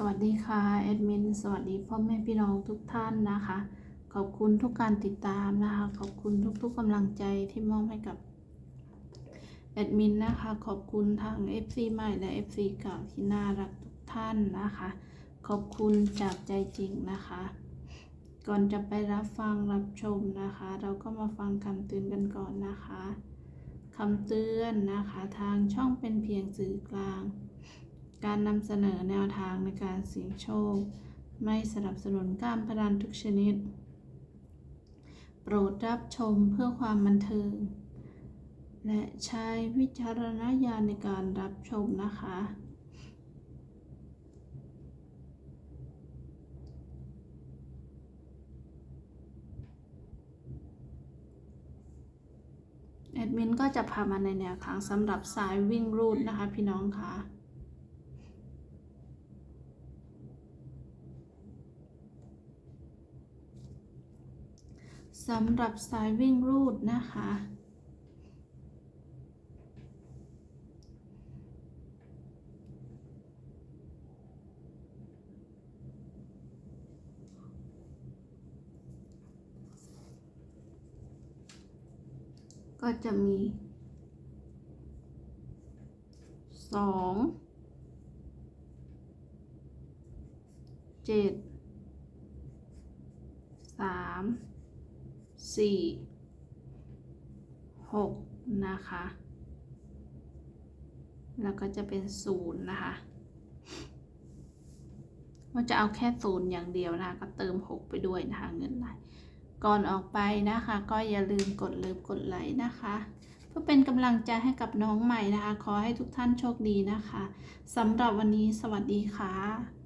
สวัสดีค่ะแอดมินสวัสดีพ่อแม่พี่น้องทุกท่านนะคะ ขอบคุณทุกการติดตามนะคะ ขอบคุณทุกๆกำลังใจที่มอบให้กับแอดมินนะคะ ขอบคุณทาง FC ใหม่และ FC เก่าที่น่ารักทุกท่านนะคะ ขอบคุณจากใจจริงนะคะ ก่อนจะไปรับฟังรับชมนะคะ เราก็มาฟังคำเตือนกันก่อนนะคะคำเตือนนะคะ ทางช่องเป็นเพียงสื่อกลาง การนำเสนอแนวทางในการเสี่ยงโชค ไม่สนับสนุนการพนันทุกชนิด โปรดรับชมเพื่อความบันเทิง และใช้วิจารณญาณในการรับชมนะคะ แอดมินก็จะพามาในแนวทางสำหรับสายวิ่งรูดนะคะพี่น้องค่ะ สำหรับสายวิ่งรูดนะคะ ก็จะมีสองเจ็ดสาม สี่หกนะคะ แล้วก็จะเป็นศูนย์นะคะว่าจะเอาแค่ศูนย์อย่างเดียวนะคะ ก็เติมหกไปด้วยนะคะเงินไหลก่อนออกไปนะคะ ก็อย่าลืมกดเลิฟกดไลค์นะคะ เพื่อเป็นกำลังใจให้กับน้องใหม่นะคะ ขอให้ทุกท่านโชคดีนะคะสำหรับวันนี้สวัสดีค่ะ